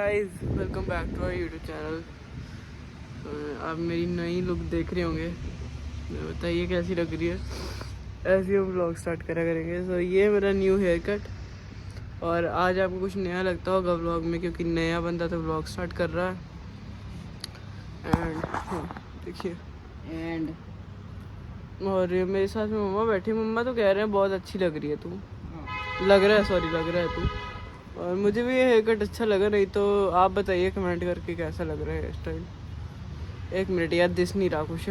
Guys welcome back to our YouTube channel आप मेरी नई लुक देख रहे होंगे। बताइए कैसी लग रही है? ऐसे हम ब्लॉग स्टार्ट करा करेंगे। सो so, ये मेरा न्यू हेयर कट और आज आपको कुछ नया लगता होगा ब्लॉग में क्योंकि नया बंदा तो ब्लॉग स्टार्ट कर रहा है। एंड देखिए। एंड और मेरे साथ में मम्मा बैठी मम्मा तो कह रहे हैं बहुत अच्छी लग रही है तू। लग रहा है सॉरी लग रहा है तू। और मुझे भी ये हेयर कट अच्छा लगा नहीं तो आप बताइए कमेंट करके कैसा लग रहा है हेयर स्टाइल एक मिनट यार दिस नहीं रहा कुछ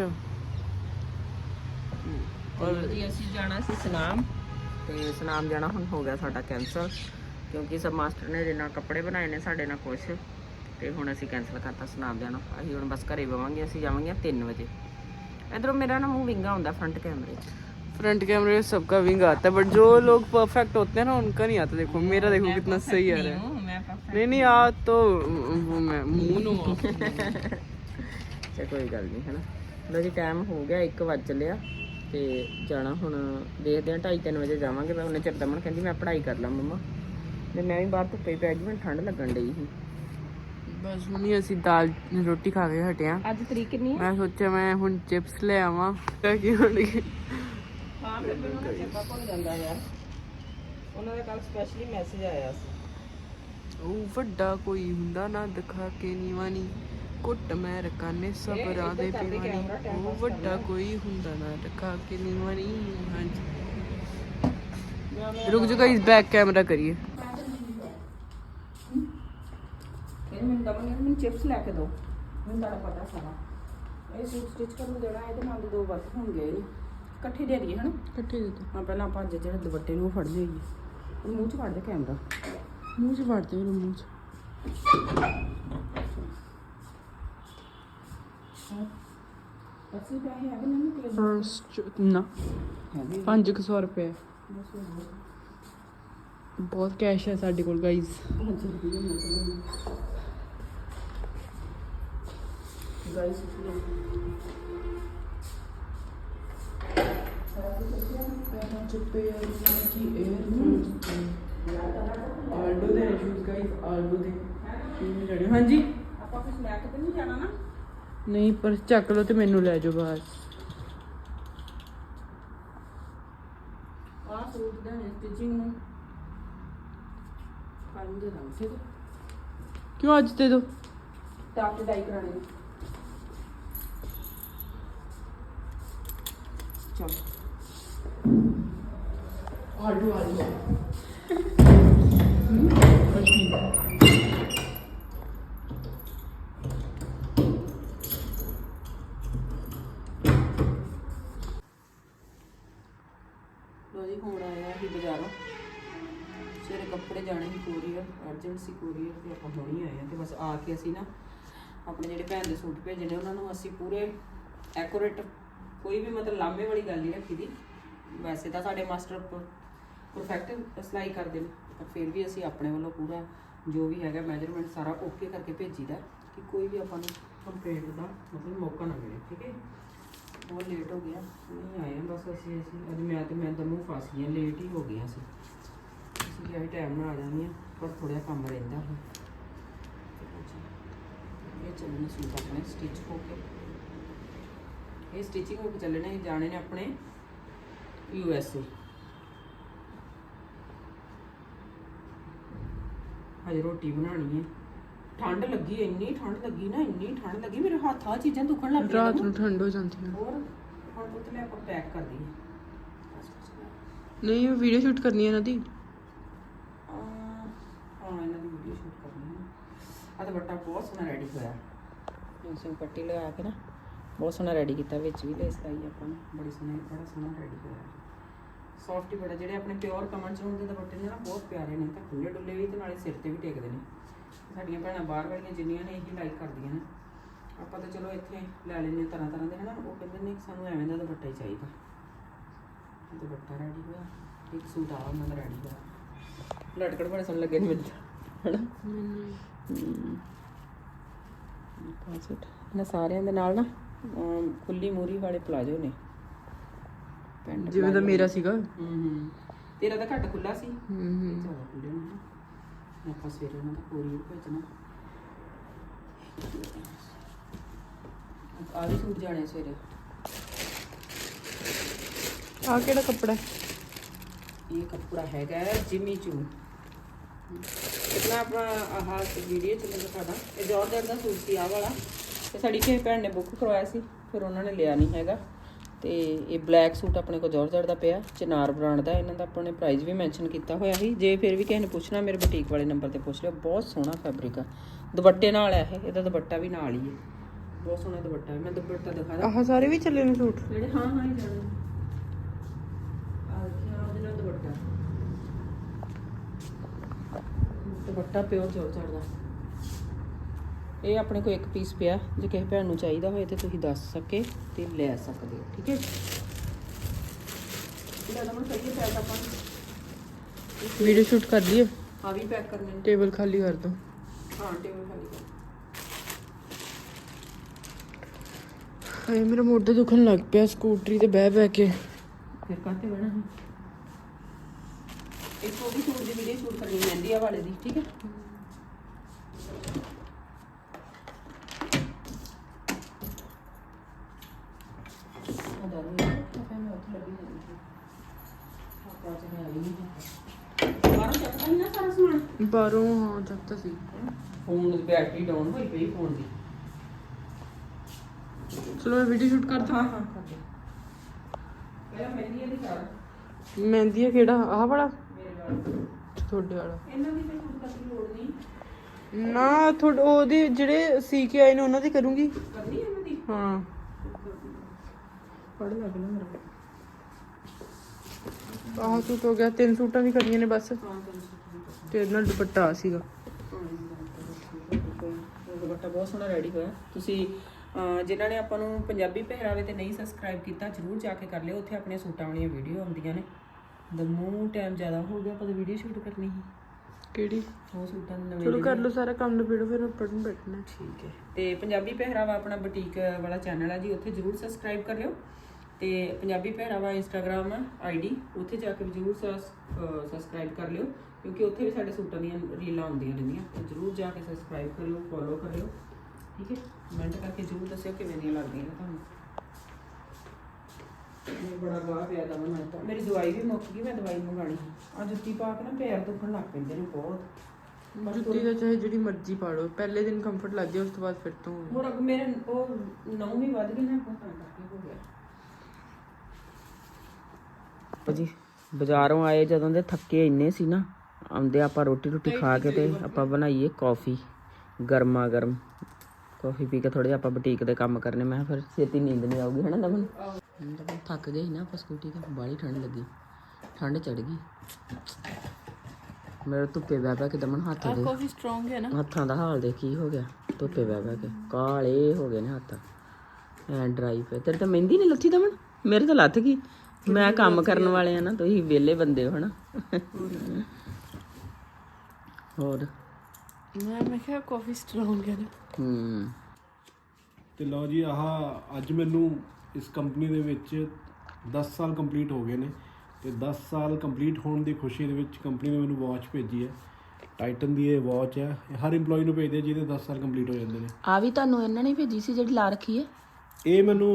ਔਰ ਜੀ ਅਸੀਂ ਜਾਣਾ ਸੀ ਸਨਾਮ ਤੇ ਸਨਾਮ ਜਾਣਾ ਹੁਣ ਹੋ ਗਿਆ ਸਾਡਾ ਕੈਂਸਲ ਕਿਉਂਕਿ ਸਬ ਮਾਸਟਰ ਨੇ ਜਿੰਨਾ ਕੱਪੜੇ ਬਣਾਏ ਨੇ ਸਾਡੇ ਨਾਲ ਕੁਛ ਤੇ ਹੁਣ ਅਸੀਂ ਕੈਂਸਲ ਕਰਤਾ ਸਨਾਮ ਜਾਣਾ ਅਸੀਂ ਹੁਣ ਬਸ ਘਰੇ ਬਵਾਂਗੇ ਅਸੀਂ ਜਾਵਾਂਗੇ 3 ਵਜੇ ਇਧਰੋਂ ਮੇਰਾ ਨਾ ਮੂੰਹ ਵਿੰਗਾ ਹੁੰਦਾ ਫਰੰਟ ਕੈਮਰੇ 'ਚ फ्रंट कैमरे में सबका विंग आता है बट जो लोग परफेक्ट होते हैं ना उनका नहीं आता देखो मेरा देखो कितना सही आ रहा है ਮੈਂ नहीं नहीं आ तो वो मैं मुंह नु ਚਾ ਕੋਈ ਗੱਲ ਨਹੀਂ ਹੈਨਾ ਲੋ ਜੀ ਟਾਈਮ ਹੋ ਗਿਆ 1 ਵਜ ਚੱਲਿਆ ਤੇ ਜਾਣਾ ਹੁਣ ਦੇਖਦੇ ਹਾਂ 2:30 ਵਜੇ ਜਾਵਾਂਗੇ ਮੈਂ ਉਹਨੇ ਚਿਰ ਦਮਨ ਕਹਿੰਦੀ ਮੈਂ ਪੜ੍ਹਾਈ ਕਰ ਲਾਂ ਮੰਮਾ ਤੇ ਮੈਂ ਵੀ ਬਾਹਰ ਧੁੱਪੇ ਪੈ ਗਈ ਮੈਨੂੰ ਠੰਡ ਲੱਗਣ ਡਈ ਸੀ बस हुनी ਅਸੀਂ ਦਾਲ ਰੋਟੀ ਖਾ ਕੇ ਹਟਿਆ ਅੱਜ ਤਰੀਕ ਕਿੰਨੀ ਮੈਂ ਸੋਚਿਆ ਮੈਂ ਹੁਣ ਚਿਪਸ ਲੈ ਆਵਾਂ ਕਿ ਹੁਣ ਹਾਂ ਫਿਰ ਮੈਨੂੰ ਨਾ ਚੱਪਾ ਭੁੱਲ ਜਾਂਦਾ ਯਾਰ ਉਹਨਾਂ ਦਾ ਕੱਲ ਸਪੈਸ਼ਲੀ ਮੈਸੇਜ ਆਇਆ ਸੀ ਉਹ ਵੱਡਾ ਕੋਈ ਹੁੰਦਾ ਨਾ ਦਿਖਾ ਕੇ ਨੀਵਾਨੀ ਕੁੱਟ ਮੈਂ ਰਕਾਨੇ ਸਭ ਰਾਹ ਦੇ ਪਿਵਾਨੀ ਉਹ ਵੱਡਾ ਕੋਈ ਹੁੰਦਾ ਨਾ ਦਿਖਾ ਕੇ ਨੀਵਾਨੀ ਹਾਂਜੀ ਰੁਕ ਜੂਗਾ ਇਸ ਬੈਕ ਕੈਮਰਾ ਕਰੀਏ ਫਿਰ ਮੈਨੂੰ ਦਮਨ ਨੇ ਮੈਨੂੰ ਚਿਪਸ ਲੈ ਕੇ ਦਿਓ ਮੈਨੂੰ ਤੁਹਾਡਾ ਪਤਾ ਸਾਰਾ ਇਹ ਸੂਟ ਸਟਿਚ ਕਰਨ ਦੇਣਾ ਇਹਦੇ ਨਾਲ ਦੋ ਵਰਤ ਹੋਣਗੇ ਇਕੱਠੇ ਦੇ ਦਈਏ ਹਨਾ? ਇਕੱਠੇ ਦੇ ਹਾਂ ਪਹਿਲਾਂ ਆਪਾਂ ਅੱਜ ਜਿਹੜੇ ਦੁਪੱਟੇ ਨੂੰ ਉਹ ਫੜ ਲਈਏ। ਉਹ ਮੂੰਹ 'ਚ ਫੜ ਦੇ ਕੈਮਰਾ। ਮੂੰਹ 'ਚ ਫੜ ਦੇ ਮੇਰੇ ਮੂੰਹ 'ਚ। ਰੁਪਏ। ਬਹੁਤ ਕੈਸ਼ ਹੈ ਸਾਡੇ ਕੋਲ ਗਾਈਜ਼ ਗਾਈਜ਼ ਦੇ ਸ਼ੂਜ਼ ਆਲਡੋ ਦੇ ਹਾਂਜੀ। ਆਪਾਂ ਕੁਝ ਲੈ ਕੇ ਤੇ ਨਹੀਂ ਜਾਣਾ ਨਾ? ਨਹੀਂ ਪਰ ਚੱਕ ਲਓ ਤੇ ਮੈਨੂੰ ਲੈ ਜਾਓ ਬਾਹਰ। ਆਹ ਸੂਟ ਦਾ ਸਟਿਚਿੰਗ ਨੂੰ। ਪੰਜ ਦੇ ਦਾਂ ਸੇ ਕਿਉਂ ਅੱਜ ਦੇ ਦੋ? ਤੇ ਡਾਈ ਕਰਾਣੇ ਨੇ ਚਲ ਆਲਡੋ ਆਲਡੋ ਲੋ ਜੀ, ਹੁਣ ਆਇਆ ਸੀ ਬਾਜ਼ਾਰੋਂ। ਸਵੇਰੇ ਕੱਪੜੇ ਜਾਣੇ ਸੀ ਕੋਰੀਅਰ, ਅਰਜੈਂਟ ਸੀ ਕੋਰੀਅਰ ਤੇ ਆਪਾਂ ਹੁਣ ਆਏ ਆ ਤੇ ਬਸ ਆ ਕੇ ਅਸੀਂ ਨਾ ਆਪਣੇ ਜਿਹੜੇ ਭੈਣ ਦੇ ਸੂਟ ਭੇਜਣੇ ਉਹਨਾਂ ਨੂੰ ਅਸੀਂ ਪੂਰੇ ਐਕੋਰੇਟ ਕੋਈ ਵੀ ਮਤਲਬ ਲਾਂਬੇ ਵਾਲੀ ਗੱਲ ਨਹੀਂ ਰੱਖੀ ਦੀ। ਵੈਸੇ ਤਾਂ ਸਾਡੇ ਮਾਸਟਰ ਪਰਫੈਕਟ ਸਿਲਾਈ ਕਰਦੇ ਨੇ, ਪਰ ਫਿਰ ਵੀ ਅਸੀਂ ਆਪਣੇ ਵੱਲੋਂ ਪੂਰਾ ਜੋ ਵੀ ਹੈਗਾ ਮੈਜਰਮੈਂਟ ਸਾਰਾ ਓਕੇ ਕਰਕੇ ਭੇਜੀਦਾ ਕਿ ਕੋਈ ਵੀ ਆਪਾਂ ਨੂੰ ਕੰਪਲੇਂਟ ਦਾ ਮਤਲਬ ਮੌਕਾ ਨਾ ਮਿਲੇ, ਠੀਕ ਹੈ? ਬਹੁਤ ਲੇਟ ਹੋ ਗਿਆ, ਨਹੀਂ ਆਏ ਆ ਬਸ ਅਸੀਂ ਅਸੀਂ ਅੱਜ ਮੈਂ ਤੇ ਮੈਂ ਦੋਨੋਂ ਫਸ ਗਈਆਂ ਲੇਟ ਹੀ ਹੋ ਗਈਆਂ ਸੀ ਅਸੀਂ। ਕਿਹਾ ਟਾਈਮ ਨਾਲ ਆ ਜਾਂਦੀਆਂ ਪਰ ਥੋੜਾ ਕੰਮ ਰਹਿੰਦਾ ਹੈ। ਇਹ ਚੱਲਣੇ ਸੂਟ ਆਪਣੇ ਸਟਿਚ ਹੋ ਕੇ। ਇਹ ਸਟਿਚਿੰਗ ਹੋ ਕੇ ਚੱਲਣੇ ਇਹ ਜਾਣੇ ਨੇ ਆਪਣੇ ਯੂ ਐਸ ਏ। ਹਜੇ ਰੋਟੀ ਬਣਾਣੀ ਹੈ। ਠੰਡ ਲੱਗੀ ਇੰਨੀ ਠੰਡ ਲੱਗੀ ਨਾ ਇੰਨੀ ਠੰਡ ਲੱਗੀ ਮੇਰੇ ਹੱਥ ਆ ਚੀਜ਼ਾਂ ਦੁਖਣ ਲੱਗ ਪਈਆਂ ਰਾਤ ਨਾ। ਠੰਡ ਹੋ ਜਾਂਦੀ ਹੈ। ਹੋਰ ਹੁਣ ਪੁੱਤ ਲੈ ਆਪਾਂ ਪੈਕ ਕਰ ਦਈਏ। ਨਹੀਂ ਵੀਡੀਓ ਸ਼ੂਟ ਕਰਨੀ ਹੈ ਇਹਨਾਂ ਦੀ। ਹਾਂ ਇਹਨਾਂ ਦੀ ਵੀਡੀਓ ਸ਼ੂਟ ਕਰਨੀ ਹੈ। ਆ ਤਾਂ ਬੱਟਾ ਬਹੁਤ ਸੋਹਣਾ ਰੈਡੀ ਹੋਇਆ। ਇਸੇ ਪੱਟੀ ਲਗਾ ਕੇ ਨਾ ਬਹੁਤ ਸੋਹਣਾ ਰੈਡੀ ਕੀਤਾ ਵਿੱਚ ਵੀ ਲੇਸ ਲਾਈ ਆਪਾਂ ਨੇ। ਬੜੀ ਸੋਹਣੀ ਬੜਾ ਸੋਹਣਾ ਰੈਡੀ ਹੋਇਆ ਸੌਫਟ ਹੀ ਬੜਾ ਜਿਹੜੇ ਆਪਣੇ ਪਿਓਰ ਕਮਨ ਚ ਹੁੰਦੇ ਦੁਪੱਟੇ ਨੇ ਨਾ ਬਹੁਤ ਪਿਆਰੇ ਨੇ। ਤਾਂ ਖੁੱਲੇ ਡੁੱਲੇ ਵੀ ਤੇ ਨਾਲੇ ਸਿਰ ਤੇ ਵੀ ਟੇਕਦੇ ਨੇ। ਸਾਡੀਆਂ ਭੈਣਾਂ ਬਾਹਰ ਵਾਲੀਆਂ ਜਿੰਨੀਆਂ ਨੇ ਇਹੀ ਲਾਈਕ ਕਰਦੀਆਂ ਨੇ। ਆਪਾਂ ਤਾਂ ਚਲੋ ਇੱਥੇ ਲੈ ਲੈਂਦੇ ਹਾਂ ਤਰ੍ਹਾਂ ਤਰ੍ਹਾਂ ਦੇ ਹਨਾ? ਉਹ ਕਹਿੰਦੇ ਨੇ ਸਾਨੂੰ ਐਵੇਂ ਦਾ ਦੁਪੱਟਾ ਹੀ ਚਾਹੀਦਾ। ਦੁਪੱਟਾ ਰੈਡੀ ਹੋਇਆ। ਇੱਕ ਸੂਟ ਆ ਉਹਨਾਂ ਦਾ ਰੈਡੀ ਹੋਇਆ। ਲਟਕੜ ਬੜੇ ਸੋਹਣੇ ਲੱਗੇ ਨੇ ਮੈਨੂੰ ਹਨਾ? ਹਮ। ਪਾਸਟ ਇਹਨਾਂ ਸਾਰਿਆਂ ਦੇ ਨਾਲ ਨਾ ਖੁੱਲੀ ਮੂਰੀ ਵਾਲੇ ਪਲਾਜੋ ਨੇ। ਪੈਂਟ ਜਿਵੇਂ ਦਾ ਮੇਰਾ ਸੀਗਾ। ਹੂੰ ਹੂੰ। ਤੇਰਾ ਤਾਂ ਘੱਟ ਖੁੱਲਾ ਸੀ। ਹੂੰ ਹੂੰ। ਜ਼ਿਆਦਾ ਖੁੱਲੇ ਨੇ ਆਪਾਂ ਸਵੇਰੇ ਉਹਨਾਂ ਦਾ ਕੋਰੀਅਰ ਭੇਜਣਾ। ਆ ਵੀ ਸੂਟ ਜਾਣੇ ਸਵੇਰੇ। ਆ ਕਿਹੜਾ ਕੱਪੜਾ ਇਹ ਕੱਪੜਾ ਹੈਗਾ ਜਿਮੀ ਚੂ ਇਤਨਾ ਆਪਣਾ ਆਹ ਵੀਡੀਓ ਚ ਮੈਂ ਦਿਖਾਦਾ ਇਹ ਜਾਰਜਟ ਦਾ ਸੂਟ ਸੀ ਆਹ ਵਾਲਾ। ਤੇ ਸਾਡੀ ਕਿਸੇ ਭੈਣ ਨੇ ਬੁੱਕ ਕਰਵਾਇਆ ਸੀ ਫਿਰ ਉਹਨਾਂ ਨੇ ਲਿਆ ਨਹੀਂ ਹੈਗਾ। ਤੇ ਇਹ ਬਲੈਕ ਸੂਟ ਆਪਣੇ ਕੋਲ ਜਾਰਜਟ ਦਾ ਪਿਆ ਚਨਾਰ ਬ੍ਰਾਂਡ ਦਾ ਇਹਨਾਂ ਦਾ ਆਪਾਂ ਨੇ ਪ੍ਰਾਈਸ ਵੀ ਮੈਂਸ਼ਨ ਕੀਤਾ ਹੋਇਆ ਸੀ। ਜੇ ਫਿਰ ਵੀ ਕਿਸੇ ਨੇ ਪੁੱਛਣਾ ਮੇਰੇ ਬੁਟੀਕ ਵਾਲੇ ਨੰਬਰ ਤੇ ਪੁੱਛ ਲਿਓ ਬਹੁਤ ਸੋਹਣਾ ਫੈਬਰਿਕ ਆ। ਦੁਪੱਟੇ ਨਾਲ ਹੈ ਇਹ ਇਹਦਾ ਦੁਪੱਟਾ ਵੀ ਨਾਲ ਹੀ ਹੈ ਬਹੁਤ ਸੋਹਣਾ ਦੁਪੱਟਾ ਹੈ ਮੈਂ ਦੁਪੱਟਾ ਦਿਖਾ ਦਾਂ। ਆਹ ਸਾਰੇ ਵੀ ਚੱਲੇ ਨੇ ਸੂਟ? ਜਿਹੜੇ ਹਾਂ ਹਾਂ ਹੀ ਆ ਉਹਦੇ ਨਾਲ ਦੁਪੱਟਾ। ਦੁਪੱਟਾ ਪਿਓਰ ਜੋਰ ਚੜਦਾ ਇਹ ਆਪਣੇ ਕੋਲ ਇੱਕ ਪੀਸ ਪਿਆ ਜੇ ਕਿਸੇ ਭੈਣ ਨੂੰ ਚਾਹੀਦਾ ਹੋਏ ਤੇ ਤੁਸੀਂ ਦੱਸ ਸਕੇ ਤੇ ਲੈ ਸਕਦੇ ਹੋ ਠੀਕ ਹੈ ਇਹਦਾ ਨੰਬਰ ਸਹੀ ਪੈਕ ਆਪਾਂ ਵੀਡੀਓ ਸ਼ੂਟ ਕਰ ਲਈਏ? ਆ ਵੀ ਪੈਕ ਕਰਨੇ ਨੇ। ਟੇਬਲ ਖਾਲੀ ਕਰ ਦੋ। ਹਾਂ ਟੇਬਲ ਖਾਲੀ ਕਰ। ਹਾਏ ਮੇਰਾ ਮੋਢਾ ਦੁਖਣ ਲੱਗ ਪਿਆ ਸਕੂਟਰੀ ਤੇ ਬਹਿ ਬਹਿ ਕੇ। ਫਿਰ ਕਾਤੇ ਹੈ ਇੱਕ ਉਹ ਵੀ ਸੂਟ ਦੀ ਵੀਡੀਓ ਸ਼ੂਟ ਕਰਨੀ ਮਹਿੰਦੀ ਆ ਵਾਲੇ ਦੀ ਠੀਕ ਹੈ? ਬਾਹਰੋਂ ਹਾਂ ਚੱਕਤਾ ਸੀ ਫੋਨ ਦੀ ਬੈਟਰੀ ਡਾਊਨ ਹੋਈ ਪਈ ਫੋਨ ਦੀ। ਚਲੋ ਮੈਂ ਵੀਡੀਓ ਸ਼ੂਟ ਕਰਦਾ ਹਾਂ। ਹਾਂ ਕਰ ਦੇ ਪਹਿਲਾਂ ਮਹਿੰਦੀ ਇਹਦੀ ਕਰ। ਮਹਿੰਦੀ ਆ ਕਿਹੜਾ? ਆਹ ਵਾਲਾ? ਮੇਰੇ ਤੁਹਾਡੇ ਵਾਲਾ। ਇਹਨਾਂ ਦੀ ਕੋਈ ਸ਼ੂਟ ਕਰਨ ਦੀ ਲੋੜ ਨਹੀਂ। ਨਾ ਤੁਹਾਡੇ ਉਹਦੇ ਜਿਹੜੇ ਸੀ ਕੇ ਆਏ ਨੇ ਉਹਨਾਂ ਦੀ ਕਰੂੰਗੀ। ਕਰਨੀ ਇਹਨਾਂ ਦੀ? ਹਾਂ। ਪੜ ਲੱਗ ਮੇਰਾ। ਆਹ ਸੂਟ ਹੋ ਗਿਆ ਤਿੰਨ ਸੂਟਾਂ ਦੀ ਕਰੀਆਂ ਨੇ ਬਸ। ਹਾਂ ਸ਼ੂਟ। ਤੇ ਨਾਲ ਦੁਪੱਟਾ ਆ ਸੀਗਾ। ਦੁਪੱਟਾ ਬਹੁਤ ਸੋਹਣਾ ਰੈਡੀ ਹੋਇਆ। ਤੁਸੀਂ ਜਿਨ੍ਹਾਂ ਨੇ ਆਪਾਂ ਨੂੰ ਪੰਜਾਬੀ ਪਹਿਰਾਵੇ ਤੇ ਨਹੀਂ ਸਬਸਕ੍ਰਾਈਬ ਕੀਤਾ ਜਰੂਰ ਜਾ ਕੇ ਕਰ ਲਿਓ। ਉੱਥੇ ਆਪਣੇ ਸੂਟਾਂ ਵਾਲੀਆਂ ਵੀਡੀਓ ਆਉਂਦੀਆਂ ਨੇ। ਦਮੂ ਟਾਈਮ ਜ਼ਿਆਦਾ ਹੋ ਗਿਆ ਆਪਾਂ ਵੀਡੀਓ ਸ਼ੂਟ ਕਰਨੀ ਸੀ। ਕਿਹੜੀ? ਉਹ ਸੂਟਾਂ ਦੇ ਨਵੇਂ ਚਲੋ ਕਰ ਲਓ ਸਾਰਾ ਕੰਮ ਨਿਬੇੜੋ ਫਿਰ ਪੜਨ ਬੈਠਣਾ ਠੀਕ ਹੈ। ਤੇ ਪੰਜਾਬੀ ਪਹਿਰਾਵਾ ਆਪਣਾ ਬੁਟੀਕ ਵਾਲਾ ਚੈਨਲ ਹੈ ਜੀ ਉੱਥੇ ਜਰੂਰ ਸਬਸਕ੍ਰਾਈਬ ਕਰ ਲਿਓ। ਤੇ ਪੰਜਾਬੀ ਪਹਿਰਾਵਾ ਇੰਸਟਾਗ੍ਰam ਆਈਡੀ ਉੱਥੇ ਜਾ ਕੇ ਜਰੂਰ ਸਬਸਕ੍ਰਾਈਬ ਕਰ ਲਿਓ। ਕਿਉਂਕਿ ਉੱਥੇ ਵੀ ਸਾਡੇ ਸੂਟਾਂ ਦੀਆਂ ਰੀਲਾਂ ਆਉਂਦੀਆਂ ਰਹਿੰਦੀਆਂ। ਤੇ ਜਰੂਰ ਜਾ ਕੇ ਸਬਸਕ੍ਰਾਈਬ ਕਰਿਓ ਫੋਲੋ ਕਰਿਓ ਠੀਕ ਹੈ? ਕਮੈਂਟ ਕਰਕੇ ਜਰੂਰ ਦੱਸਿਓ ਕਿਵੇਂ ਦੀਆਂ ਲੱਗਦੀਆਂ ਤੁਹਾਨੂੰ। ਮੈਂ ਬੜਾ ਗਾਹ ਪਿਆ ਦਾ ਮੈਂ ਤਾਂ। ਮੇਰੀ ਦਵਾਈ ਵੀ ਮੁੱਕ ਗਈ ਮੈਂ ਦਵਾਈ ਮੰਗਾਣੀ ਆ ਜੁੱਤੀ ਪਾ ਕੇ ਨਾ ਪੈਰ ਦੁਖਣ ਲੱਗ ਪੈਂਦੇ ਨੇ ਬਹੁਤ। ਜੁੱਤੀ ਦਾ ਚਾਹੇ ਜਿਹੜੀ ਮਰਜ਼ੀ ਪਾ ਲਓ ਪਹਿਲੇ ਦਿਨ ਕੰਫਰਟ ਲੱਗ ਜਾਏ ਉਸ ਤੋਂ ਬਾਅਦ ਫਿਰ ਤੋਂ ਹੋਰ ਅੱਗੇ ਮੇਰੇ ਉਹ ਨੌ ਵੀ ਵੱਧ ਗਏ ਨਾ ਆਪਾਂ ਤਾਂ ਕਰਕੇ ਹੋ ਗਿਆ। ਜੀ ਬਾਜ਼ਾਰੋਂ ਆਏ ਜਦੋਂ ਦੇ ਥੱਕੇ ਇੰਨੇ ਸੀ ਨਾ ਆਉਂਦੇ ਆਪਾਂ ਰੋਟੀ ਰੋਟੀ ਖਾ ਕੇ ਤੇ ਆਪਾਂ ਬਣਾਈਏ ਕਾਫੀ ਗਰਮਾ ਗਰਮ ਕਾਫੀ ਪੀ ਕੇ ਥੋੜੇ ਆਪਾਂ ਬੁਟੀਕ ਦੇ ਕੰਮ ਕਰਨੇ ਮੈਂ ਫਿਰ ਛੇਤੀ ਨੀਂਦ ਨਹੀਂ ਆਉਗੀ ਹਨਾ ਦਮਨ ਥੱਕ ਗਏ ਨਾ ਆਪਾਂ ਸਕੂਟੀ ਤੇ ਬਾਹਲੀ ਠੰਡ ਲੱਗੀ ਠੰਡ ਚੜ ਗਈ। ਮੇਰੇ ਧੁੱਪੇ ਬਹਿ ਬਹਿ ਕੇ ਦਮਨ ਹੱਥ ਦੇ ਕਾਫੀ ਸਟਰੋਂਗ ਹੈ ਨਾ। ਹੱਥਾਂ ਦਾ ਹਾਲ ਦੇ ਕੀ ਹੋ ਗਿਆ? ਧੁੱਪੇ ਬਹਿ ਬਹਿ ਕੇ ਕਾਲੇ ਹੋ ਗਏ ਨੇ ਹੱਥ। ਐ ਡਰਾਈ ਪਏ। ਤੇਰੇ ਤਾਂ ਮਹਿੰਦੀ ਨਹੀਂ ਲੱਥੀ ਦਮਨ ਮੇਰੇ ਤਾਂ ਲੱਥ ਗਈ। ਮੈਂ ਕੰਮ ਕਰਨ ਵਾਲੇ ਆ ਨਾ ਤੁਸੀਂ ਵਿਹਲੇ ਬੰਦੇ ਹੋ ਹਨਾ ਹੋਰ? ਮੈਂ ਮੈਂ ਕਿਹਾ ਕਾਫੀ ਸਟਰੋਂਗ ਹੈ ਨਾ। ਹੂੰ। ਤੇ ਲਓ ਜੀ ਆਹ ਅੱਜ ਮੈਨੂੰ ਇਸ ਕੰਪਨੀ ਦੇ ਵਿੱਚ 10 ਸਾਲ ਕੰਪਲੀਟ ਹੋ ਗਏ ਨੇ। ਤੇ 10 ਸਾਲ ਕੰਪਲੀਟ ਹੋਣ ਦੀ ਖੁਸ਼ੀ ਦੇ ਵਿੱਚ ਕੰਪਨੀ ਨੇ ਮੈਨੂੰ ਵਾਚ ਭੇਜੀ ਹੈ। ਟਾਈਟਨ ਦੀ ਇਹ ਵਾਚ ਹੈ। ਹਰ EMPLOYE ਨੂੰ ਭੇਜਦੇ ਜਿਹਦੇ 10 ਸਾਲ ਕੰਪਲੀਟ ਹੋ ਜਾਂਦੇ ਨੇ। ਆ ਵੀ ਤੁਹਾਨੂੰ ਇਹਨਾਂ ਨੇ ਭੇਜੀ ਸੀ ਜਿਹੜੀ ਲਾ ਰੱਖੀ ਹੈ? ਇਹ ਮੈਨੂੰ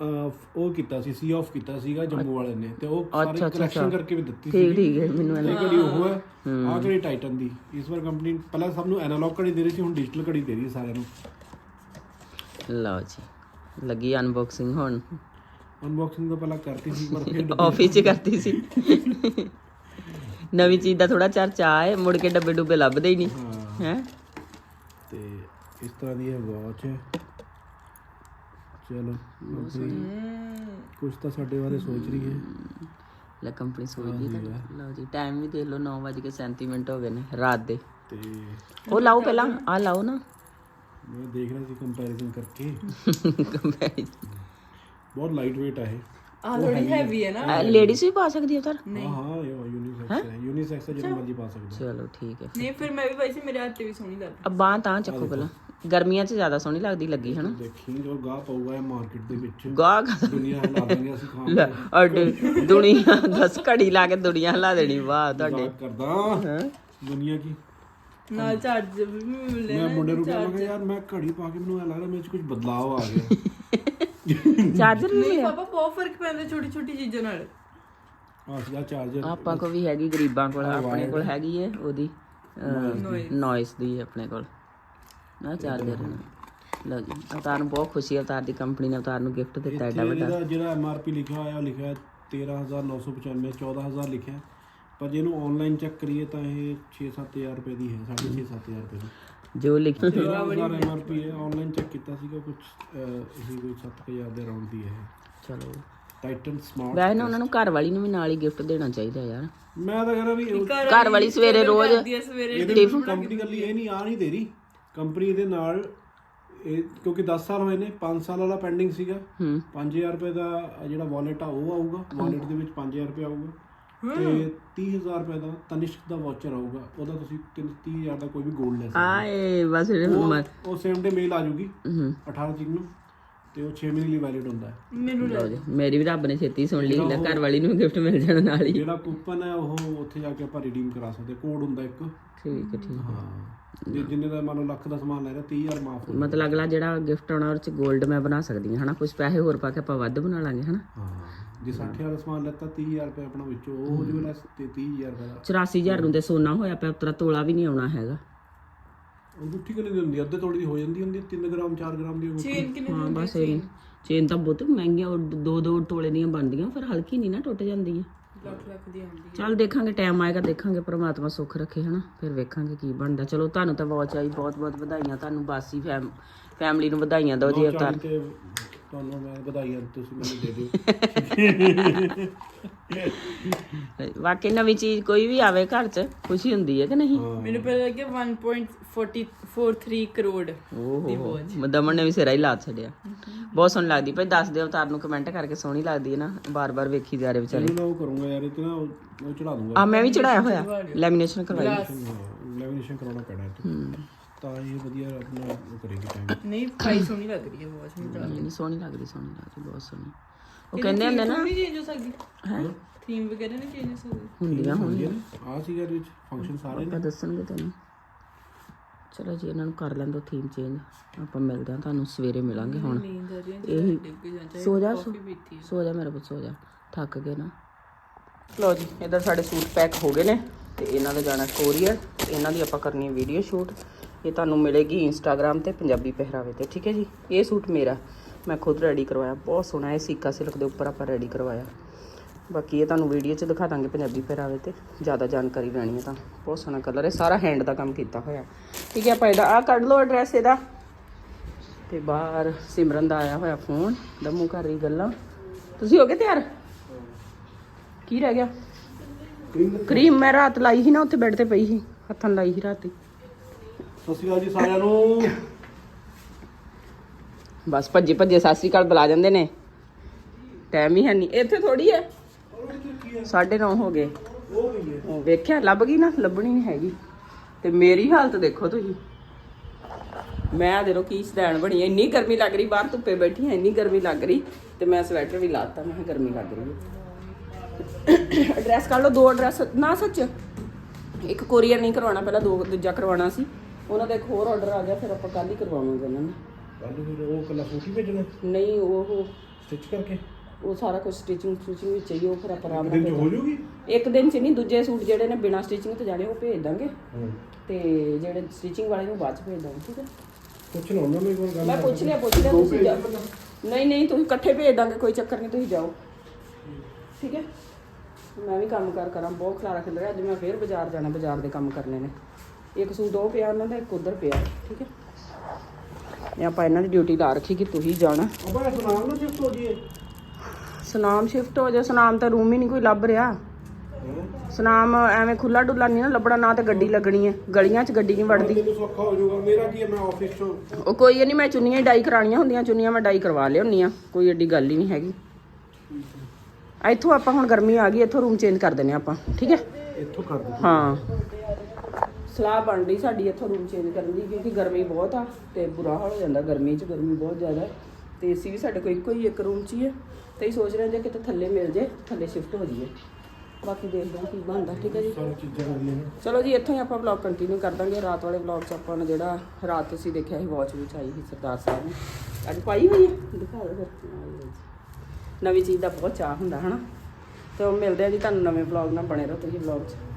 ਅਹ, ਉਹ ਕੀਤਾ ਸੀ ਸੀ ਆਫ ਕੀਤਾ ਸੀਗਾ ਜੰਮੂ ਵਾਲੇ ਨੇ ਤੇ ਉਹ ਸਾਰੇ ਕਲੈਕਸ਼ਨ ਕਰਕੇ ਵੀ ਦਿੱਤੀ ਸੀ ਠੀਕ ਠੀਕ ਹੈ ਮੈਨੂੰ ਇਹ ਘੜੀ ਉਹ ਹੈ ਆਹ ਘੜੀ ਟਾਈਟਨ ਦੀ ਇਸ ਵਾਰ ਕੰਪਨੀ ਪਹਿਲਾਂ ਸਭ ਨੂੰ ਐਨਾਲੌਗ ਘੜੀ ਦੇ ਰਹੀ ਸੀ ਹੁਣ ਡਿਜੀਟਲ ਘੜੀ ਦੇ ਰਹੀ ਹੈ ਸਾਰਿਆਂ ਨੂੰ। ਲਓ ਜੀ ਲੱਗੀ ਅਨਬਾਕਸਿੰਗ ਹੁਣ। ਅਨਬਾਕਸਿੰਗ ਤਾਂ ਪਹਿਲਾਂ ਕਰਤੀ ਸੀ ਪਰ ਫਿਰ ਆਫਿਸ 'ਚ ਕਰਤੀ ਸੀ। ਨਵੀਂ ਚੀਜ਼ ਦਾ ਥੋੜਾ ਚਰਚਾ ਹੈ ਮੁੜ ਕੇ ਡੱਬੇ ਡੁੱਬੇ ਲੱਭਦੇ ਹੀ ਨਹੀਂ। ਹਾਂ। ਹੈ? ਤੇ ਇਸ ਤਰ੍ਹਾਂ ਦੀ ਇਹ ਵਾਚ ਹੈ। ਚਲੋ ਕੁਝ ਤਾਂ ਸਾਡੇ ਬਾਰੇ ਸੋਚ ਰਹੀ ਹੈ। ਲੈ ਕੰਪਨੀ ਸੋਚਦੀ ਤਾਂ ਲਓ ਜੀ ਟਾਈਮ ਵੀ ਦੇਖ ਲਓ 9:37 ਮਿੰਟ ਹੋ ਗਏ ਨੇ ਰਾਤ ਦੇ। ਤੇ ਉਹ ਲਾਓ ਪਹਿਲਾਂ ਆ ਲਾਓ ਨਾ। ਮੈਂ ਦੇਖ ਰਿਹਾ ਸੀ ਕੰਪੈਰੀਜ਼ਨ ਕਰਕੇ। ਕੰਪੈਰੀਜ਼ਨ ਬਹੁਤ ਲਾਈਟ weight ਹੈ ਇਹ ਆ ਥੋੜੀ ਹੈਵੀ ਹੈ ਨਾ। ਲੇਡੀਜ਼ ਵੀ ਪਾ ਸਕਦੀ ਹੈ ਉਧਰ? ਹਾਂ ਹਾਂ ਇਹ ਯੂਨੀਸੈਕਸ ਹੈ? ਯੂਨੀਸੈਕਸ ਹੈ ਜਿਹੜਾ ਮਰਜ਼ੀ ਪਾ ਸਕਦੇ ਚਲੋ ਠੀਕ ਹੈ ਨਹੀਂ ਫਿਰ। ਮੈਂ ਵੀ ਪਾਈ ਸੀ ਮੇਰੇ ਹੱਥ ਤੇ ਵੀ ਸੋਹਣੀ ਲੱਗਦੀ। ਅਬ ਬਾਹ ਤਾਂ ਚੱਕੋ ਪਹਿਲਾਂ। ਗਰਮੀਆਂ 'ਚ ਜ਼ਿਆਦਾ ਸੋਹਣੀ ਲੱਗਦੀ ਲੱਗੀ ਹਨਾ? ਦੇਖੀ ਜੋ ਗਾਹ ਪਊਗਾ ਇਹ ਮਾਰਕੀਟ ਦੇ ਵਿੱਚ ਗਾਹ ਕਾ ਦੁਨੀਆ ਹਿਲਾ ਦੇਣੀ ਅਸੀਂ ਖਾਣ ਲੈ ਅਡੇ ਦੁਨੀਆ ਦਸ ਘੜੀ ਲਾ ਕੇ ਦੁਨੀਆ ਹਿਲਾ ਦੇਣੀ ਵਾਹ ਤੁਹਾਡੇ। ਮਜ਼ਾਕ ਕਰਦਾ ਦੁਨੀਆ ਕੀ? ਨਾਲ ਚਾਰਜਰ ਵੀ ਮਿਲੇ ਮੈਂ ਮੁੰਡੇ ਨੂੰ ਕਿਹਾ ਮੈਂ ਕਿਹਾ ਯਾਰ ਮੈਂ ਘੜੀ ਪਾ ਕੇ ਮੈਨੂੰ ਐ ਲੱਗਦਾ ਮੇਰੇ 'ਚ ਕੁਝ ਬਦਲਾਅ ਆ ਗਿਆ। ਚਾਰਜਰ ਨਹੀਂ ਪਾਪਾ ਬਹੁਤ ਫ਼ਰਕ ਪੈਂਦਾ ਛੋਟੀ ਛੋਟੀ ਚੀਜ਼ਾਂ ਨਾਲ। ਚਾਰਜਰ ਆਪਾਂ ਕੋ ਵੀ ਹੈਗੀ ਗਰੀਬਾਂ ਕੋਲ ਆਪਣੇ ਕੋਲ ਹੈਗੀ ਏ ਉਹਦੀ ਨੋਇਸ ਦੀ ਆਪਣੇ ਕੋਲ। ਨਾ ਚਾਰਜਰ ਲਓ ਜੀ ਅਵਤਾਰ ਨੂੰ ਬਹੁਤ ਖੁਸ਼ੀ ਹੈ ਅਵਤਾਰ ਦੀ ਕੰਪਨੀ ਨੇ ਅਵਤਾਰ ਨੂੰ ਗਿਫਟ ਦਿੱਤਾ ਐਡਾ ਵੱਡਾ। ਇਹਦਾ ਜਿਹੜਾ ਐਮਆਰਪੀ ਲਿਖਿਆ ਹੋਇਆ ਉਹ ਲਿਖਿਆ ਹੈ 13995 14000 ਲਿਖਿਆ। ਪਰ ਜੇ ਇਹਨੂੰ ਆਨਲਾਈਨ ਚੈੱਕ ਕਰੀਏ ਤਾਂ ਇਹ 6-7000 ਰੁਪਏ ਦੀ ਹੈ 6.5-7000 ਰੁਪਏ ਦੀ। ਜੋ ਲਿਖਿਆ 13000 ਐਮਆਰਪੀ ਹੈ। ਆਨਲਾਈਨ ਚੈੱਕ ਕੀਤਾ ਸੀਗਾ ਕੁਝ ਇਸੇ ਕੋਈ 7000 ਦੇ ਅਰਾਊਂਡ ਦੀ ਹੈ। ਚਲੋ। ਟਾਈਟਨ ਸਮਾਰਟ ਵੈਸੇ ਨਾ ਉਹਨਾਂ ਨੂੰ ਘਰ ਵਾਲੀ ਨੂੰ ਵੀ ਨਾਲ ਹੀ ਗਿਫਟ ਦੇਣਾ ਚਾਹੀਦਾ ਯਾਰ। ਮੈਂ ਤਾਂ ਕਹਿੰਦਾ ਵੀ ਉਹ- ਘਰ ਵਾਲੀ ਸਵੇਰੇ ਰੋਜ਼ ਦੀ ਸਵੇਰੇ। ਇਹਦੇ ਵਿੱਚ ਕੰਪਨੀ ਕੱਲੀ ਇਹ ਨਹੀਂ ਆ ਨਹੀਂ ਦੇ ਰਹੀ। ਕੰਪਨੀ ਦੇ ਨਾਲ ਇਹ ਕਿਉਂਕਿ 10 ਸਾਲ ਹੋਏ ਨੇ 5 ਸਾਲ ਵਾਲਾ ਪੈਂਡਿੰਗ ਸੀਗਾ। ਹੂੰ। 5000 ਰੁਪਏ ਦਾ ਜਿਹੜਾ ਵਾਲਟ ਆ ਉਹ ਆਊਗਾ। ਵਾਲਟ ਦੇ ਵਿੱਚ 5000 ਰੁਪਏ ਆਊਗਾ। ਤੇ 30000 ਰੁਪਏ ਦਾ ਤਨਿਸ਼ਕ ਦਾ ਵਾਚਰ ਆਊਗਾ। ਉਹਦਾ ਤੁਸੀਂ 30000 ਦਾ ਕੋਈ ਵੀ 골ਡ ਲੈ ਸਕਦੇ ਆਏ ਬਸ ਹੋ ਉਹ- ਉਹ ਸੇਮ ਡੇ ਮੇਲ ਆ ਜੂਗੀ ਹੂੰ। 18 ਤਰੀਕ ਨੂੰ। ਤੇ ਉਹ 6 ਮਹੀਨੇ ਲਈ ਵੈਲਿਡ ਹੁੰਦਾ ਹੈ। ਮੈਨੂੰ ਲਓ ਜੀ ਮੇਰੀ ਵੀ ਰੱਬ ਨੇ ਛੇਤੀ ਸੁਣ ਲਈ ਲੈ ਘਰ ਵਾਲੀ ਨੂੰ ਗਿਫਟ ਮਿਲ ਜਾਣਾ ਨਾਲ ਹੀ। ਜਿਹੜਾ ਕੂਪਨ ਹੈ ਉਹ ਉੱਥੇ ਜਾ ਕੇ ਆਪਾਂ ਰਿਡੀਮ ਕਰਾ ਸਕਦੇ ਕੋਡ ਹੁੰਦਾ ਇੱਕ। ਠੀਕ ਹੈ ਠੀਕ ਹਾਂ। ਜੇ ਜਿੰਨੇ ਦਾ ਮੰਨ ਲਓ ਲੱਖ ਦਾ ਸਮਾਨ ਲੈ ਰਿਹਾ 30000 ਮਾਫ ਹੋ ਮਤਲਬ ਅਗਲਾ ਜਿਹੜਾ ਗਿਫਟ ਆਉਣਾ ਉਹ ਚ 골ਡ ਮੈਂ ਬਣਾ ਸਕਦੀ ਹਾਂ ਹਨਾ? ਕੁਝ ਪੈਸੇ ਹੋਰ ਪਾ ਕੇ ਆਪਾਂ ਵੱਧ ਬਣਾ ਲਾਂਗੇ ਹਨਾ? ਹਾਂ। ਜੇ 60000 ਦਾ ਸਮਾਨ ਲੈਤਾ 30000 ਰੁਪਏ ਆਪਣਾ ਵਿੱਚੋਂ ਉਹ ਹੋ। ਜੂਗਾ ਲੈਸ ਤੇ 30000 ਰੁਪਏ ਦਾ। 84000 ਨੂੰ ਤੇ ਸੋਨਾ ਹੋਇਆ ਪਿਆ ਉਤਰਾ ਤੋਲਾ ਵੀ ਨਹੀਂ ਆਉਣਾ ਹੈਗਾ। ਉਹ ਗੁੱਠੀ ਕਿੰਨੀ ਦੀ ਹੁੰਦੀ? ਅੱਧੇ ਤੋਲੇ ਦੀ ਹੋ ਜਾਂਦੀ ਹੁੰਦੀ 3 ਗ੍ਰਾਮ 4 ਗ੍ਰਾਮ ਦੀ ਅੰਗੂਠੀ। ਚੇਨ ਕਿੰਨੇ ਹਾਂ ਬਸ ਇਹ। ਚੇਨ ਤਾਂ ਬਹੁਤ ਮਹਿੰਗੀਆਂ ਉਹ ਦੋ ਦੋ ਤੋਲੇ ਦੀਆਂ ਬਣਦੀਆਂ ਫਿਰ ਹਲਕੀ ਨਹੀਂ ਨਾ ਟੁੱਟ ਜਾਂਦੀ ਹੈ ਲੱਖ ਲੱਖ ਦੀ ਆਉਂਦੀ ਚੱਲ ਦੇਖਾਂਗੇ ਟਾਈਮ ਆਏਗਾ ਦੇਖਾਂਗੇ ਪ੍ਰਮਾਤਮਾ ਸੁੱਖ ਰੱਖੇ ਹਨਾ? ਫਿਰ ਵੇਖਾਂਗੇ ਕੀ ਬਣਦਾ। ਚਲੋ ਤੁਹਾਨੂੰ ਤਾਂ ਵਾਚ ਆਈ ਬਹੁਤ ਬਹੁਤ ਵਧਾਈਆਂ ਤੁਹਾਨੂੰ ਬਾਸੀ ਫੈਮ ਫੈਮਿਲੀ ਨੂੰ ਵਧਾਈਆਂ ਦਿਓ ਜੀ ਅਵਤਾਰ। ਤੇ ਤੁਹਾਨੂੰ ਮੈਂ ਵਧਾਈਆਂ ਤੁਸੀਂ ਮੈਨੂੰ ਦੇ ਦਿਓ। ਵਾਕਈ ਨਵੀਂ ਚੀਜ਼ ਕੋਈ ਵੀ ਆਵੇ ਘਰ 'ਚ ਖੁਸ਼ੀ ਹੁੰਦੀ ਹੈ ਕਿ ਨਹੀਂ? ਮੈਨੂੰ ਪਤਾ ਲੱਗਿਆ 1.43 ਕਰੋੜ ਓਹੋ ਮਦਮਨ ਨੇ ਵੀ ਸਿਰਾ ਹੀ ਲਾ ਛੱਡਿਆ। ਬਹੁਤ ਸੋਹਣੀ ਲੱਗਦੀ ਭਾਈ ਦੱਸ ਦਿਓ ਅਵਤਾਰ ਨੂੰ ਕਮੈਂਟ ਕਰਕੇ ਸੋਹਣੀ ਲੱਗਦੀ ਹੈ ਨਾ ਬਾਰ-ਬਾਰ ਵੇਖੀ ਜਾ ਰਹੇ ਵਿਚਾਰੇ। ਨਾ ਉਹ ਕਰੂੰਗਾ ਯਾਰ ਇਹ ਤੇ ਨਾ ਉਹ ਚੜਾ ਦੂੰਗਾ। ਆ ਮੈਂ ਵੀ ਚੜਾਇਆ ਹੋਇਆ। ਲੈਮੀਨੇਸ਼ਨ ਕਰਵਾਈ। ਲੈਮੀਨੇਸ਼ਨ ਕਰਾਉਣਾ ਪੈਣਾ ਇਹ ਤਾਂ ਇਹ ਵਧੀਆ ਆਪਣਾ ਉਹ ਕਰੇਗੀ ਟਾਈਮ ਨਹੀਂ ਭਾਈ ਸੋਹਣੀ ਲੱਗ ਰਹੀ ਹੈ ਬਹੁਤ ਮੈਨੂੰ ਨਹੀਂ ਨਹੀਂ ਸੋਹਣੀ ਲੱਗਦੀ ਸੋਹਣੀ ਲੱਗਦੀ ਬਹੁਤ ਸੋਹਣੀ। ਉਹ ਕਹਿੰਦੇ ਹੁੰਦੇ ਨਾ ਨਹੀਂ ਚੇਂਜ ਹੋ ਸਕਦੀ। ਹੈ? ਥੀਮ ਵਗੈਰਾ ਨਹੀਂ ਚੇਂਜ ਹੋ ਸਕਦੀ। ਹੁੰਦੀਆਂ ਹੁਣ ਆ ਸੀਗਾ ਇਹਦੇ ਵਿੱਚ ਫੰਕਸ਼ਨ ਸਾਰੇ ਆਪਾਂ ਦੱਸਣਗੇ ਤੈਨੂੰ। ਚਲੋ ਜੀ ਇਹਨਾਂ ਨੂੰ ਕਰ ਲੈਂਦੋ ਥੀਮ ਚੇਂਜ ਆਪਾਂ ਮਿਲਦੇ ਹਾਂ ਤੁਹਾਨੂੰ ਸਵੇਰੇ ਮਿਲਾਂਗੇ ਹੁਣ। ਨੀਂਦ ਆ ਰਹੀ ਹੈ ਇਹੀ ਡਿੱਗ ਜਾਂਦਾ ਸੋ ਜਾ ਸੋ- ਪੀਤੀ ਸੋ ਜਾ ਮੇਰੇ ਪੁੱਤ ਸੋ ਜਾ। ਥੱਕ ਗਏ ਨਾ। ਲੋ ਜੀ ਇਧਰ ਸਾਡੇ ਸੂਟ ਪੈਕ ਹੋ ਗਏ ਨੇ ਤੇ ਇਹਨਾਂ ਦਾ ਜਾਣਾ ਕੋਰੀਅਰ ਇਹਨਾਂ ਦੀ ਆਪਾਂ ਕਰਨੀ ਹੈ ਵੀਡੀਓ ਸ਼ੂਟ ਇਹ ਤੁਹਾਨੂੰ ਮਿਲੇਗੀ ਇੰਸਟਾਗ੍ਰam ਤੇ ਪੰਜਾਬੀ ਪਹਿਰਾਵੇ ਤੇ ਠੀਕ ਹੈ ਜੀ? ਇਹ ਸੂਟ ਮੇਰਾ। ਮੈਂ ਖੁਦ ਰੈਡੀ ਕਰਵਾਇਆ। ਬਹੁਤ ਸੋਹਣਾ ਹੈ ਸੀਕਾ ਸਿਲਕ ਦੇ ਉੱਪਰ ਆਪਾਂ ਰੈਡੀ ਕਰਵਾਇਆ। ਬਾਕੀ ਇਹ ਤੁਹਾਨੂੰ ਵੀਡੀਓ 'ਚ ਦਿਖਾ ਦਾਂਗੇ ਪੰਜਾਬੀ ਪਹਿਰਾਵੇ ਤੇ। ਜ਼ਿਆਦਾ ਜਾਣਕਾਰੀ ਲੈਣੀ ਹੈ ਤਾਂ। ਬਹੁਤ ਸੋਹਣਾ ਕਲਰ ਹੈ। ਸਾਰਾ ਹੈਂਡ ਦਾ ਕੰਮ ਕੀਤਾ ਹੋਇਆ। ਠੀਕ ਹੈ, ਆਪਾਂ ਇਹਦਾ ਆ ਕੱਢ ਲਓ ਐਡਰੈਸ ਇਹਦਾ। ਤੇ ਬਾਹਰ ਸਿਮਰਨ ਦਾ ਆਇਆ ਹੋਇਆ ਫੋਨ ਦਮੂ ਕਰ ਰਹੀ ਗੱਲਾਂ। ਤੁਸੀਂ ਹੋ ਗਏ ਤਿਆਰ? ਕੀ ਰਹਿ ਗਿਆ? ਕਰੀਮ ਮੈਂ ਰਾਤ ਲਾਈ ਸੀ ਨਾ, ਉੱਥੇ ਬੈੱਡ ਤੇ ਪਈ ਸੀ। ਹੱਥਾਂ ਨਾਲ ਲਾਈ ਸੀ ਰਾਤੀ ਸਤਿ ਸ਼੍ਰੀ ਅਕਾਲ ਜੀ ਸਾਰਿਆਂ ਨੂੰ। ਬਸ ਭੱਜੇ ਭੱਜੇ, ਸਤਿ ਸ਼੍ਰੀ ਅਕਾਲ, ਬੁਲਾ ਜਾਂਦੇ ਨੇ। ਟਾਈਮ ਹੀ ਹੈ ਨਹੀਂ ਇੱਥੇ ਥੋੜੀ ਹੈ। 9:30 ਹੋ ਗਏ। ਉਹ ਵੇਖਿਆ, ਲੱਭ ਗਈ ਨਾ, ਲੱਭਣੀ ਨਹੀਂ ਹੈਗੀ। ਤੇ ਮੇਰੀ ਹਾਲਤ ਦੇਖੋ ਤੁਸੀਂ। ਮੈਂ ਦੇਖੋ ਕੀ ਸਦੈਣ ਬਣੀ ਹੈ। ਇੰਨੀ ਗਰਮੀ ਲੱਗ ਰਹੀ, ਬਾਹਰ ਧੁੱਪੇ ਬੈਠੀ ਹਾਂ, ਇੰਨੀ ਗਰਮੀ ਲੱਗ ਰਹੀ। ਤੇ ਮੈਂ ਸਵੈਟਰ ਵੀ ਲਾਤਾ, ਮੈਂ ਕਿਹਾ ਗਰਮੀ ਲੱਗ ਰਹੀ ਹੈ। ਐਡਰੈਸ ਕਰ ਲਓ, ਦੋ ਐਡਰੈਸ ਨਾ, ਸੱਚ। ਇੱਕ ਕੋਰੀਅਰ ਨਹੀਂ ਕਰਵਾਉਣਾ, ਪਹਿਲਾਂ ਦੋ, ਦੂਜਾ ਕਰਵਾਉਣਾ ਸੀ। ਉਹਨਾਂ ਦਾ ਇੱਕ ਹੋਰ ਆਰਡਰ ਆ ਗਿਆ, ਫਿਰ ਆਪਾਂ ਕੱਲ ਹੀ ਕਰਵਾਵਾਂਗੇ ਉਹਨਾਂ ਨੂੰ। ਕੱਲ ਫਿਰ ਉਹ ਕੱਲਾ ਸੂਟ ਹੀ ਭੇਜਣਾ? ਨਹੀਂ ਉਹ ਸਟਿਚ ਕਰਕੇ? ਉਹ ਸਾਰਾ ਕੁਝ ਸਟਿਚਿੰਗ ਸਟਿਚਿੰਗ ਵਿੱਚ ਹੀ ਉਹ ਫਿਰ ਆਪਾਂ ਆਰਾਮ ਨਾਲ ਦਿਨ ਚ ਹੋ ਜੂਗੀ? ਇੱਕ ਦਿਨ ਚ ਨਹੀਂ ਦੂਜੇ ਸੂਟ ਜਿਹੜੇ ਨੇ ਬਿਨਾ ਸਟਿਚਿੰਗ ਤੋਂ ਜਾਣੇ ਉਹ ਭੇਜ ਦਾਂਗੇ। ਤੇ ਜਿਹੜੇ ਸਟਿਚਿੰਗ ਵਾਲੇ ਨੂੰ ਬਾਅਦ ਚ ਭੇਜ ਦਾਂਗੇ ਠੀਕ ਹੈ? ਪੁੱਛ ਲਓ ਉਹਨਾਂ ਨੂੰ ਵਾਰ ਗੱਲ ਮੈਂ ਪੁੱਛ ਲਿਆ ਪੁੱਛ ਲਿਆ ਤੁਸੀਂ ਜਾਓ। ਨਹੀਂ ਨਹੀਂ ਤੁਸੀਂ ਇਕੱਠੇ ਭੇਜ ਦਾਂਗੇ ਕੋਈ ਚੱਕਰ ਨਹੀਂ ਤੁਸੀਂ ਜਾਓ। ਠੀਕ ਹੈ? ਮੈਂ ਵੀ ਕੰਮ ਕਾਰ ਕਰਾਂ ਬਹੁਤ ਖਲਾਰਾ ਖਿਲ ਰਿਹਾ ਅੱਜ ਮੈਂ ਫੇਰ ਬਾਜ਼ਾਰ ਜਾਣਾ ਬਾਜ਼ਾਰ ਦੇ ਕੰਮ ਕਰਨੇ ਨੇ। ਇੱਕ ਸੂਟ ਉਹ ਪਿਆ ਉਹਨਾਂ ਦਾ ਇੱਕ ਉਧਰ ਪਿਆ ਠੀਕ ਹੈ? ਇਹ ਆਪਾਂ ਇਹਨਾਂ ਦੀ ਡਿਊਟੀ ਲਾ ਰੱਖੀ ਕਿ ਤੁਸੀਂ ਜਾਣਾ। ਆਪਾਂ ਸੁਣਾਉ ਨਾ ਸ਼ਿਫਟ ਹੋ ਜੀਏ ਸੁਨਾਮ ਸ਼ਿਫਟ ਹੋ ਜਾ ਸੁਨਾਮ ਤਾਂ ਰੂਮ ਹੀ ਨਹੀਂ ਕੋਈ ਲੱਭ ਰਿਹਾ। ਸੁਨਾਮ ਐਵੇਂ ਖੁੱਲਾ ਡੁੱਲਾ ਨਹੀਂ ਨਾ ਲੱਭਣਾ ਨਾ ਤੇ ਗੱਡੀ ਲੱਗਣੀ ਹੈ। ਗਲੀਆਂ 'ਚ ਗੱਡੀ ਨਹੀਂ ਵੜਦੀ। ਮੈਨੂੰ ਸੌਖਾ ਹੋ ਜਾਊਗਾ। ਮੇਰਾ ਕੀ ਹੈ? ਮੈਂ ਆਫਿਸ ਤੋਂ ਉਹ ਕੋਈ ਨਹੀਂ ਮੈਂ ਚੁੰਨੀਆਂ ਡਾਈ ਕਰਾਣੀਆਂ ਹੁੰਦੀਆਂ ਚੁੰਨੀਆਂ ਮੈਂ ਡਾਈ ਕਰਵਾ ਲਿਆਉਣੀ ਆ। ਕੋਈ ਏਡੀ ਗੱਲ ਹੀ ਨਹੀਂ ਹੈਗੀ। ਇੱਥੋਂ ਆਪਾਂ ਹੁਣ ਗਰਮੀ ਆ ਗਈ ਇੱਥੋਂ ਰੂਮ ਚੇਂਜ ਕਰ ਦਿੰਨੇ ਆਪਾਂ। ਠੀਕ ਹੈ? ਇੱਥੋਂ ਕਰ ਦੇ ਹਾਂ। ਸਲਾਹ ਬਣ ਰਹੀ ਸਾਡੀ ਇੱਥੋਂ ਰੂਮ ਚੇਂਜ ਕਰਨ ਦੀ ਕਿਉਂਕਿ ਗਰਮੀ ਬਹੁਤ ਆ ਤੇ ਬੁਰਾ ਹਾਲ ਹੋ ਜਾਂਦਾ ਗਰਮੀ 'ਚ ਗਰਮੀ ਬਹੁਤ ਜ਼ਿਆਦਾ। ਤੇ ਏਸੀ ਵੀ ਸਾਡੇ ਕੋਲ ਇੱਕੋ ਹੀ ਇੱਕ ਰੂਮ 'ਚ ਹੀ ਹੈ ਤੇ ਇਹ ਸੋਚ ਰਹੇ ਹਾਂ ਜੇ ਕਿਤੇ ਥੱਲੇ ਮਿਲ ਜੇ ਥੱਲੇ ਸ਼ਿਫਟ ਹੋ ਜਾਈਏ। ਬਾਕੀ ਦੇਖਦੇ ਹਾਂ ਕੀ ਬਣਦਾ ਠੀਕ ਹੈ ਜੀ? ਚਲੋ ਜੀ ਇੱਥੋਂ ਹੀ ਆਪਾਂ ਵਲੌਗ ਕੰਟੀਨਿਊ ਕਰ ਦਾਂਗੇ। ਰਾਤ ਵਾਲੇ ਵਲੌਗ 'ਚ ਆਪਾਂ ਨੂੰ ਜਿਹੜਾ ਰਾਤ ਤੁਸੀਂ ਦੇਖਿਆ ਸੀ ਵਾਚ ਵਿੱਚ ਆਈ ਸੀ ਸਰਦਾਰ ਸਾਹਿਬ ਨੇ। ਅੱਜ ਪਾਈ ਹੋਈ ਹੈ ਦਿਖਾ ਦਿਓ ਫਿਰ। ਨਵੀਂ ਚੀਜ਼ ਦਾ ਬਹੁਤ ਚਾਹ ਹੁੰਦਾ ਹਨਾ? ਤੇ ਮਿਲਦੇ ਆ ਜੀ ਤੁਹਾਨੂੰ ਨਵੇਂ ਵਲੌਗ ਨਾਲ ਬਣੇ ਰਹੋ ਤੁਸੀਂ ਵਲੌਗ 'ਚ।